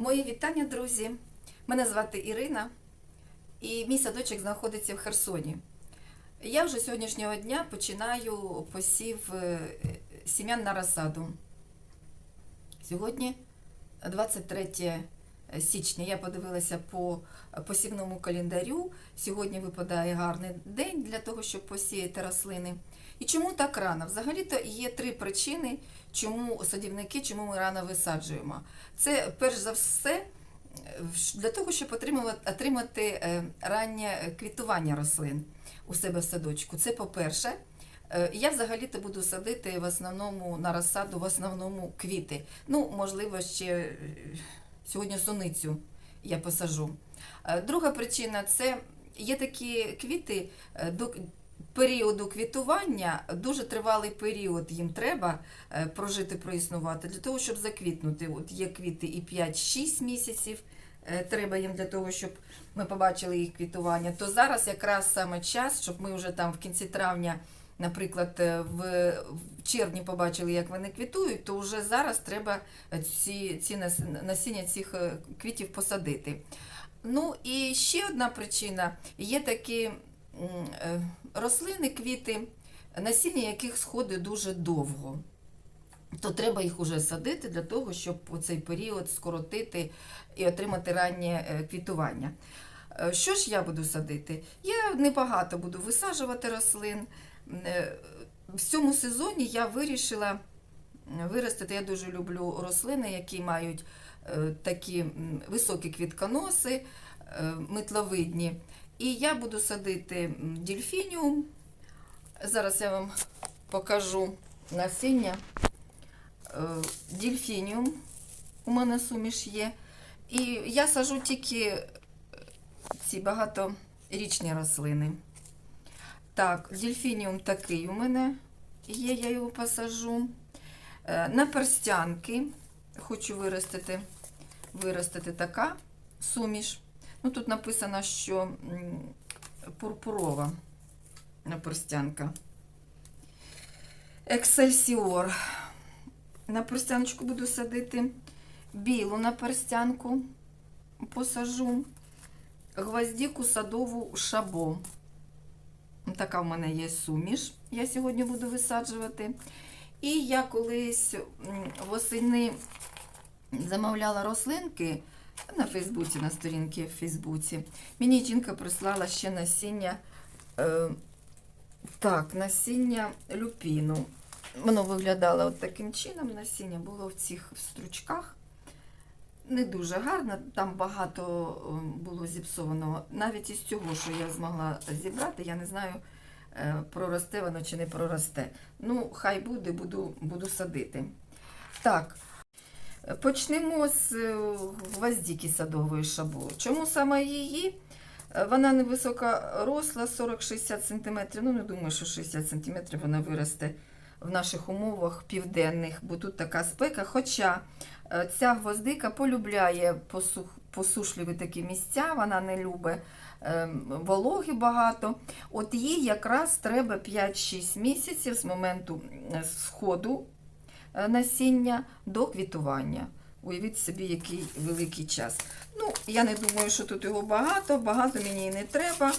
Мої вітання, друзі. Мене звати Ірина, і мій садочок знаходиться в Херсоні. Я вже сьогоднішнього дня починаю посів е, сім'ян на розсаду. Сьогодні 23 січня. Я подивилася по посівному календарю. Сьогодні випадає гарний день для того, щоб посіяти рослини. І чому так рано? Взагалі-то є три причини, чому садівники, чому ми рано висаджуємо. Це перш за все для того, щоб отримати е, раннє квітування рослин у себе в садочку. Це по-перше. Е, Я взагалі-то буду садити в основному на розсаду, в основному квіти. Ну, можливо, ще е, сьогодні суницю я посажу. Друга причина це є такі квіти періоду квітування, дуже тривалий період їм треба е, прожити, проіснувати для того, щоб заквітнути. От є квіти і 5-6 місяців. е, Треба їм для того, щоб ми побачили їх квітування. То зараз якраз саме час, щоб ми вже там в кінці травня, наприклад, е, в, червні побачили, як вони квітують, то вже зараз треба ці, ці насіння цих квітів посадити. Ну і ще одна причина: є такі рослини, квіти, насіння яких сходить дуже довго. То треба їх уже садити для того, щоб у цей період скоротити і отримати раннє е, квітування. Е, Що ж я буду садити? Я небагато буду висаджувати рослин. Е, В цьому сезоні я вирішила виростити. Я дуже люблю рослини, які мають е, такі високі квітконоси, е, митловидні. І я буду садити м, дельфініум. Зараз я вам покажу насіння. Е, Дельфініум у мене суміш є. І я сажу тільки е, ці багаторічні рослини. Так, дельфініум такий у мене є, я його посажу. Е, На перстянки хочу виростити, виростити така суміш. Ну, тут написано, що пурпурова наперстянка. Ексельсіор. На перстяночку буду садити. Білу наперстянку посажу. Гвоздику садову шабо. Така в мене є суміш. Я сьогодні буду висаджувати. І я колись восени замовляла рослинки на Фейсбуці, на сторінці в Фейсбуці. Мені жінка прислала ще насіння. Е, так, насіння люпіну. Воно виглядало от таким чином. Насіння було в цих стручках. Не дуже гарно, там багато е, було зіпсованого. Навіть із цього, що я змогла зібрати, я не знаю, е, проросте воно чи не проросте. Ну, хай буде, буду, буду садити. Так, почнемо з е, гвоздики садової шабу. Чому саме її? Е, Вона невисока росла, 40-60 см. Ну, не думаю, що 60 см вона виросте в наших умовах південних, бо тут така спека. Хоча е, ця гвоздика полюбляє посух, посушливі такі місця, вона не любить е, вологи багато. От їй якраз треба 5-6 місяців з моменту сходу насіння до квітування. Уявіть собі, який великий час. Ну, я не думаю, що тут його багато, багато мені і не треба.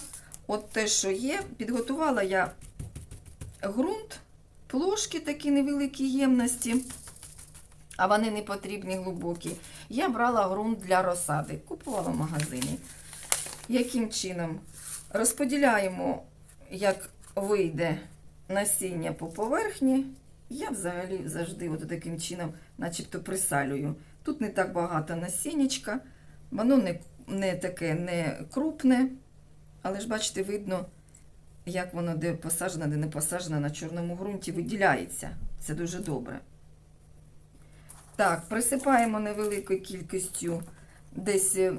От те, що є, підготувала я ґрунт, плошки такі невеликі ємності, а вони не потрібні глибокі. Я брала ґрунт для розсади, купувала в магазині. Яким чином? Розподіляємо, як вийде насіння по поверхні. Я взагалі завжди от таким чином, начебто присалюю. Тут не так багато насіннячка, воно не, не таке не крупне, але ж бачите, видно, як воно де посаджено, де не посаджено на чорному ґрунті, виділяється. Це дуже добре. Так, присипаємо невеликою кількістю, десь е,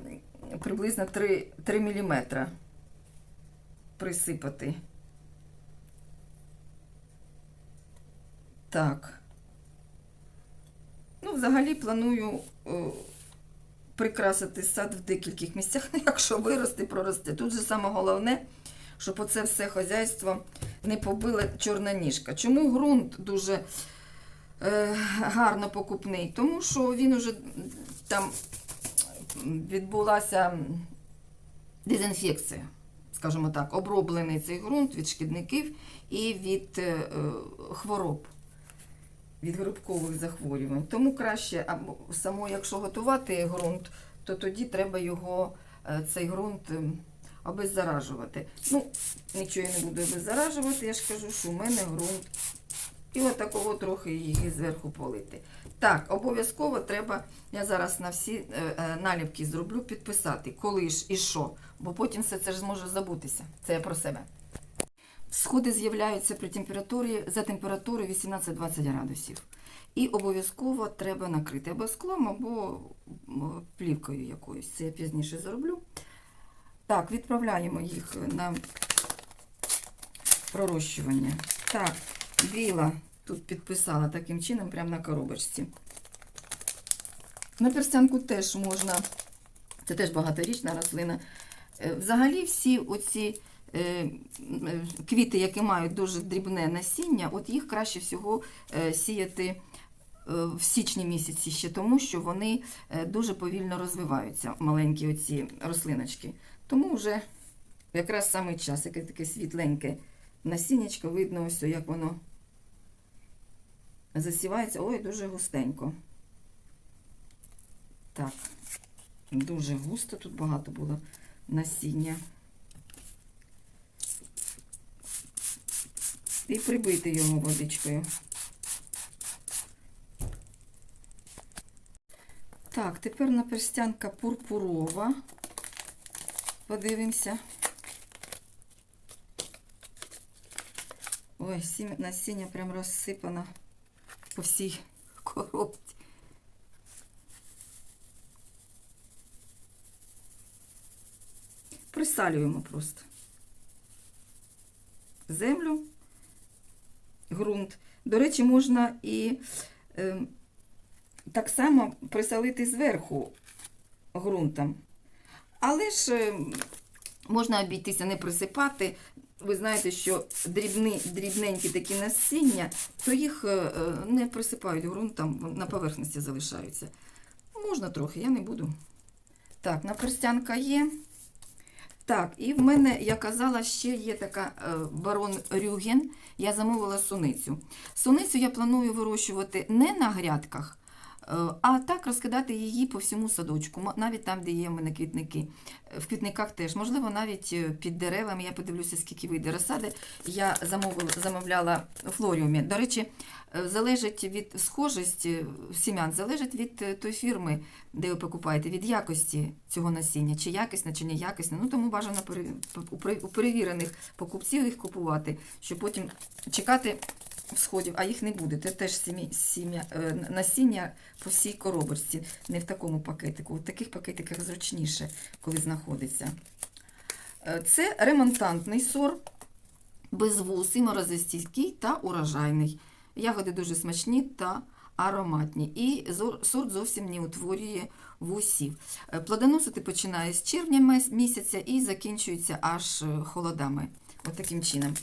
приблизно 3, 3 мм присипати. Так. Ну, взагалі планую е, прикрасити сад в декількох місцях. Ну, якщо виросте, проросте. Тут же саме головне, щоб оце все хазяйство не побила чорна ніжка. Чому ґрунт дуже е, гарно покупний? Тому що він уже там відбулася дезінфекція, скажімо так, оброблений цей ґрунт від шкідників і від е, е, хвороб, від грибкових захворювань. Тому краще, або само, якщо готувати ґрунт, то тоді треба його, е, цей ґрунт ем, обеззаражувати. Ну, нічого я не буду обеззаражувати, я ж кажу, що у мене ґрунт. І от трохи її зверху полити. Так, обов'язково треба, я зараз на всі е, е, наліпки зроблю, підписати, коли ж і що, бо потім все це ж зможе забутися. Це я про себе. Сходи з'являються при температурі за температурою 18-20 градусів. І обов'язково треба накрити або склом, або плівкою якоюсь. Це я пізніше зроблю. Так, відправляємо їх на пророщування. Так, біла тут підписала таким чином, прямо на коробочці. На перстянку теж можна, це теж багаторічна рослина. Е, Взагалі всі оці квіти, які мають дуже дрібне насіння, от їх краще всього е, сіяти е, в січні місяці ще тому, що вони е, дуже повільно розвиваються, маленькі оці рослиночки. Тому вже якраз саме час, яке таке світленьке насіннячко, видно ось, як воно засівається. Ой, дуже густенько. Так, дуже густо, тут багато було насіння. І прибити його водичкою. Так, тепер наперстянка пурпурова. Подивимося. Ой, насіння прям розсипано по всій коробці. Присалюємо просто землю, ґрунт. До речі, можна і е, так само присолити зверху ґрунтом. Але ж е, можна обійтися, не присипати. Ви знаєте, що дрібні, дрібненькі такі насіння, то їх е, е, не присипають ґрунтом, на поверхності залишаються. Можна трохи, я не буду. Так, наперстянка є. Так, і в мене, я казала, ще є така е, барон Рюген. Я замовила суницю. Суницю я планую вирощувати не на грядках, а так розкидати її по всьому садочку, навіть там, де є в мене квітники. Е, В квітниках теж, можливо, навіть е, під деревами. Я подивлюся, скільки вийде розсади. Я замовляла флоріумі. До речі, е, залежить від схожості сім'ян, залежить від е, тої фірми, де ви покупаєте, від якості цього насіння, чи якісне, чи неякісне. Ну тому бажано у перевірених покупців їх купувати, щоб потім чекати сходів, а їх не буде. Це теж сім'я, сім'я, е, насіння по всій коробочці, не в такому пакетику. В таких пакетиках зручніше, коли знаходиться. Е, Це ремонтантний сорт, безвусий, морозостійкий та урожайний. Ягоди дуже смачні та ароматні. І сорт зовсім не утворює вусів. Е, Плодоносити починає з червня місяця і закінчується аж холодами. От таким чином.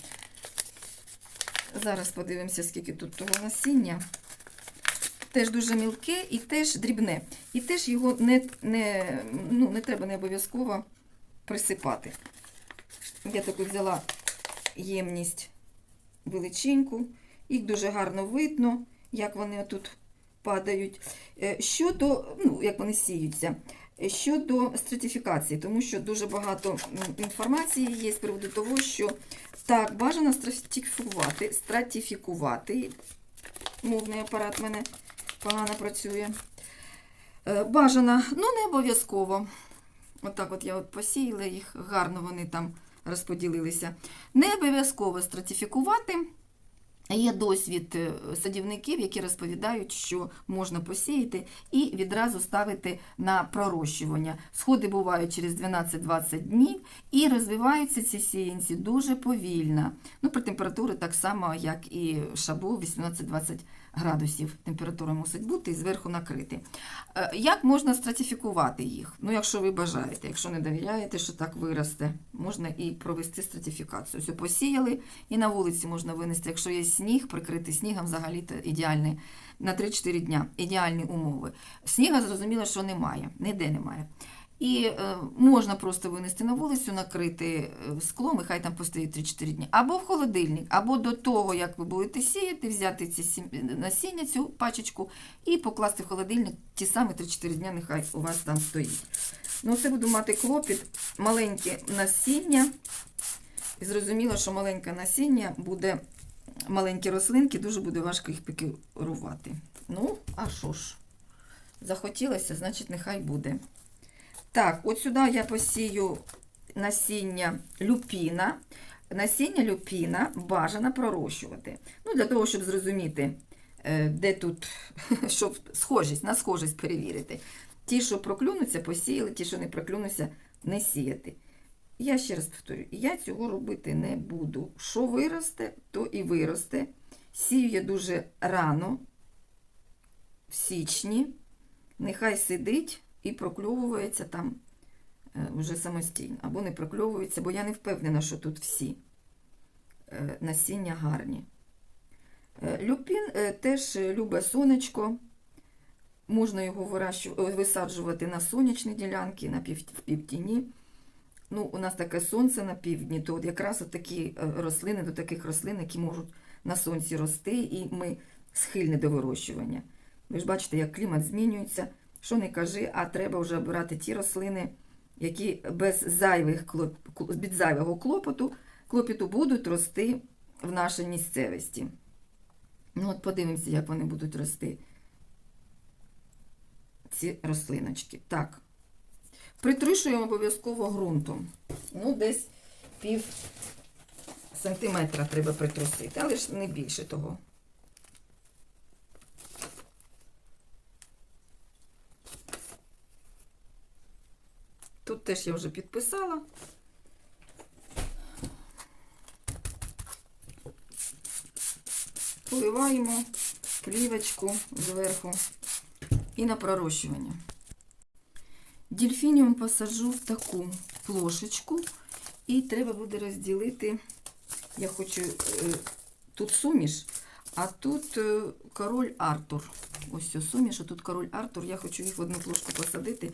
Зараз подивимося, скільки тут того насіння. Теж дуже мілке і теж дрібне. І теж його не, не, ну, не треба не обов'язково присипати. Я таку взяла ємність величеньку. Їх дуже гарно видно, як вони тут падають. Е, Щодо, ну, як вони сіються. Щодо стратифікації, тому що дуже багато інформації є з приводу того, що так, бажано стратифікувати, стратифікувати. Мовний апарат в мене погано працює. Е, Бажано, ну не обов'язково. Отак от я от посіяла їх, гарно вони там розподілилися. Не обов'язково стратифікувати. Є досвід е, садівників, які розповідають, що можна посіяти і відразу ставити на пророщування. Сходи бувають через 12-20 днів і розвиваються ці сіянці дуже повільно. Ну, при температурі так само, як і шабу 18-20 градусів температура мусить бути і зверху накрити. Е, Як можна стратифікувати їх? Ну, якщо ви бажаєте, якщо не довіряєте, що так виросте, можна і провести стратифікацію. Ось посіяли і на вулиці можна винести. Якщо є сніг, прикрити снігом взагалі ідеальний на 3-4 дня. Ідеальні умови. Сніга зрозуміло, що немає, ніде немає. І е, можна просто винести на вулицю, накрити е, склом, і хай там постоїть 3-4 дні. Або в холодильник, або до того, як ви будете сіяти, взяти ці сім- насіння, цю пачечку, і покласти в холодильник ті самі 3-4 дні, нехай у вас там стоїть. Ну, це буду мати клопіт, маленьке насіння. І зрозуміло, що маленьке насіння буде, маленькі рослинки, дуже буде важко їх пікірувати. Ну, а що ж, захотілося, значить, нехай буде. Так, от сюди я посію насіння люпіна. Насіння люпіна бажано пророщувати. Ну, для того, щоб зрозуміти, е, де тут, щоб схожість, на схожість перевірити. Ті, що проклюнуться, посіяли, ті, що не проклюнуться, не сіяти. Я ще раз повторю, я цього робити не буду. Що виросте, то і виросте. Сію я дуже рано, в січні. Нехай сидить і прокльовується там е, вже самостійно. Або не прокльовується, бо я не впевнена, що тут всі е, насіння гарні. Е, Люпін е, теж любить сонечко. Можна його е, висаджувати на сонячні ділянки, на півтіні. Ну, у нас таке сонце на півдні, то от якраз от такі е, рослини, до таких рослин, які можуть на сонці рости, і ми схильні до вирощування. Ви ж бачите, як клімат змінюється. Що не кажи, а треба вже обирати ті рослини, які без, зайвих, клоп- кло- без зайвого клопоту, клопіту будуть рости в нашій місцевості. Ну, от подивимося, як вони будуть рости, ці рослиночки. Так. Притрушуємо обов'язково ґрунтом. Ну, десь пів сантиметра треба притрусити, але ж не більше того. Тут теж я вже підписала. Поливаємо плівочку зверху і на пророщування. Дельфініум посаджу в таку плошечку, і треба буде розділити. Я хочу е, тут суміш, а тут е, король Артур. Ось цю суміш, а тут король Артур. Я хочу їх в одну плошку посадити.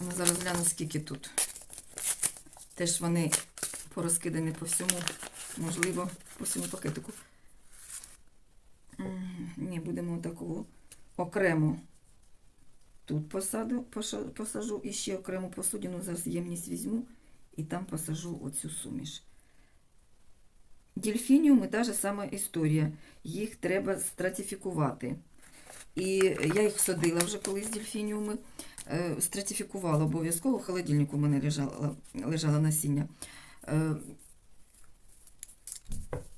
Ну, зараз гляну, скільки тут. Теж вони порозкидані по всьому, можливо, по всьому пакетику. Ні, будемо такого окремо тут посаду, посажу і ще окрему посудину, зараз ємність візьму і там посажу оцю суміш. Дельфініуми та ж сама історія. Їх треба стратифікувати. І я їх садила вже колись дельфініуми, е, стратифікувала обов'язково. В холодильнику у мене лежало, лежало насіння. Е,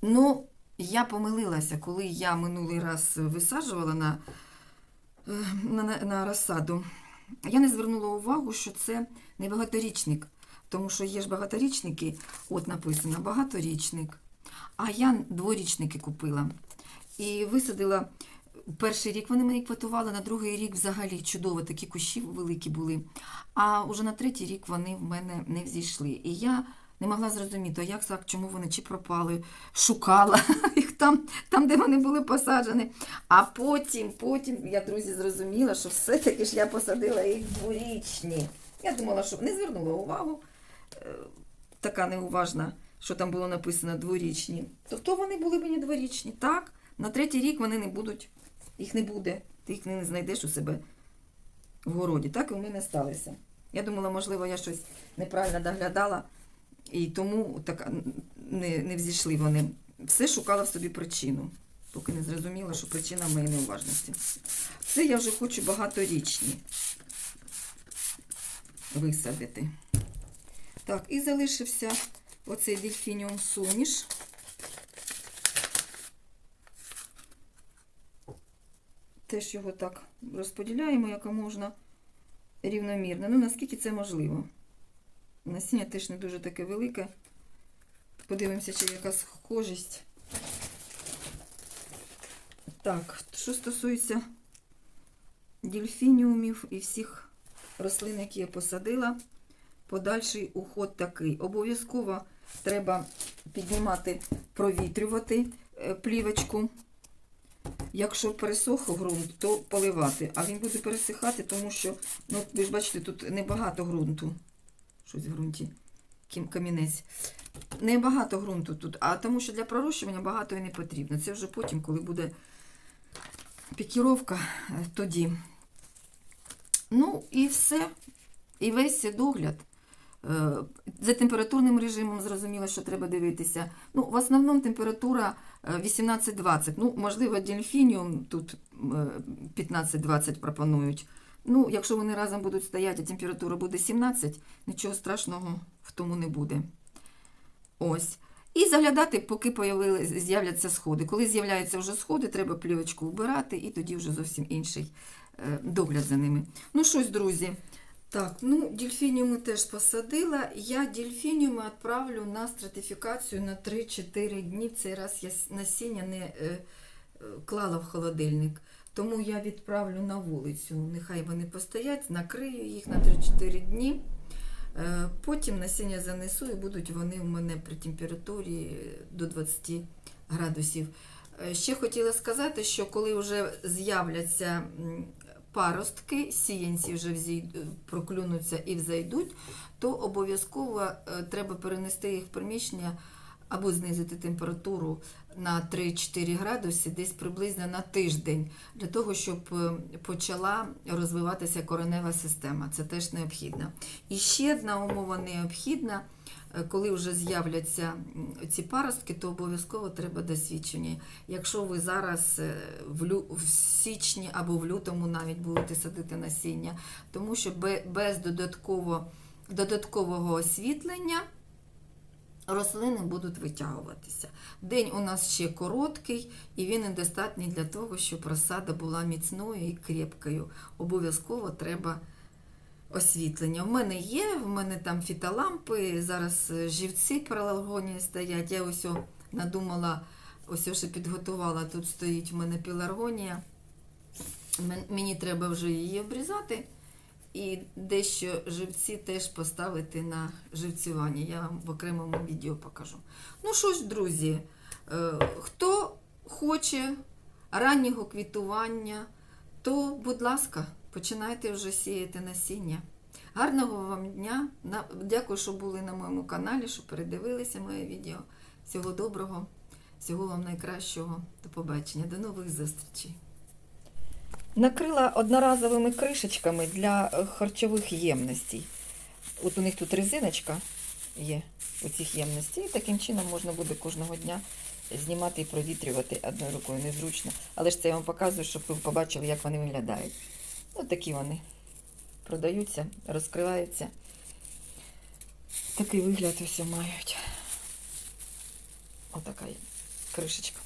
Ну, я помилилася, коли я минулий раз висаджувала на, на, на, розсаду. Я не звернула увагу, що це не багаторічник, тому що є ж багаторічники, от написано багаторічник. А я дворічники купила. І висадила перший рік вони мені квитували, на другий рік взагалі чудово, такі кущі великі були. А вже на третій рік вони в мене не взійшли. І я не могла зрозуміти, як так, чому вони чи пропали, шукала їх там, там, де вони були посаджені. А потім, потім я, друзі, зрозуміла, що все-таки ж я посадила їх дворічні. Я думала, що не звернула увагу. Е, Така неуважна, що там було написано дворічні. Тобто вони були мені дворічні. Так, на третій рік вони не будуть, їх не буде. Ти їх не знайдеш у себе в городі. Так і в мене сталося. Я думала, можливо, я щось неправильно доглядала, і тому так не, не взійшли вони. Все шукала в собі причину, поки не зрозуміла, що причина моєї неуважності. Це я вже хочу багаторічні висадити. Так, і залишився оцей дельфініум суміш. Теж його так розподіляємо, як можна рівномірно. Ну, наскільки це можливо. Насіння теж не дуже таке велике. Подивимося, чи яка схожість. Так, що стосується дельфініумів і всіх рослин, які я посадила, подальший уход такий. Обов'язково треба піднімати, провітрювати е, плівочку. Якщо пересох ґрунт, то поливати. А він буде пересихати, тому що, ну, ви ж бачите, тут небагато ґрунту. Щось в ґрунті. Камінець. Небагато ґрунту тут, а тому що для пророщування багато і не потрібно. Це вже потім, коли буде пікіровка, е, тоді. Ну і все. І весь догляд. Е, За температурним режимом зрозуміло, що треба дивитися. Ну, в основному температура е, 18-20. Ну, можливо, дельфініум тут е, 15-20 пропонують. Ну, якщо вони разом будуть стояти, а температура буде 17, нічого страшного в тому не буде. Ось. І заглядати, поки з'являться сходи. Коли з'являються вже сходи, треба плівочку вбирати, і тоді вже зовсім інший е, догляд за ними. Ну, щось, друзі. Так, ну, дельфініуми теж посадила. Я дельфініуми відправлю на стратифікацію на 3-4 дні. Цей раз я насіння не е, е, клала в холодильник. Тому я відправлю на вулицю. Нехай вони постоять, накрию їх на 3-4 дні. Е, Потім насіння занесу і будуть вони у мене при температурі до 20 градусів. Е, Ще хотіла сказати, що коли вже з'являться паростки, сіянці вже проклюнуться і взайдуть, то обов'язково е, треба перенести їх в приміщення або знизити температуру на 3-4 градуси, десь приблизно на тиждень, для того, щоб е, почала розвиватися коренева система. Це теж необхідно. І ще одна умова необхідна. е, Коли вже з'являться ці паростки, то обов'язково треба досвідчення. Якщо ви зараз е, в, лю... в січні або в лютому навіть будете садити насіння, тому що без додатково... додаткового освітлення рослини будуть витягуватися. День у нас ще короткий, і він недостатній для того, щоб розсада була міцною і крепкою. Обов'язково треба освітлення. В мене є, в мене там фітолампи, зараз е, живці паралелгонії стоять. Я ось надумала, ось о підготувала. Тут стоїть в мене пеларгонія. Мені треба вже її обрізати. І дещо живці теж поставити на живцювання. Я вам в окремому відео покажу. Ну що ж, друзі, е, хто хоче раннього квітування, то, будь ласка, починайте вже сіяти насіння. Гарного вам дня! Дякую, що були на моєму каналі, що передивилися моє відео. Всього доброго, всього вам найкращого. До побачення, до нових зустрічей. Накрила одноразовими кришечками для е, харчових ємностей. От у них тут резиночка є у цих ємностей. І таким чином можна буде кожного дня знімати і провітрювати одною рукою незручно. Але ж це я вам показую, щоб ви побачили, як вони виглядають. Ось такі вони продаються, розкриваються. Такий вигляд ось мають. Отака кришечка.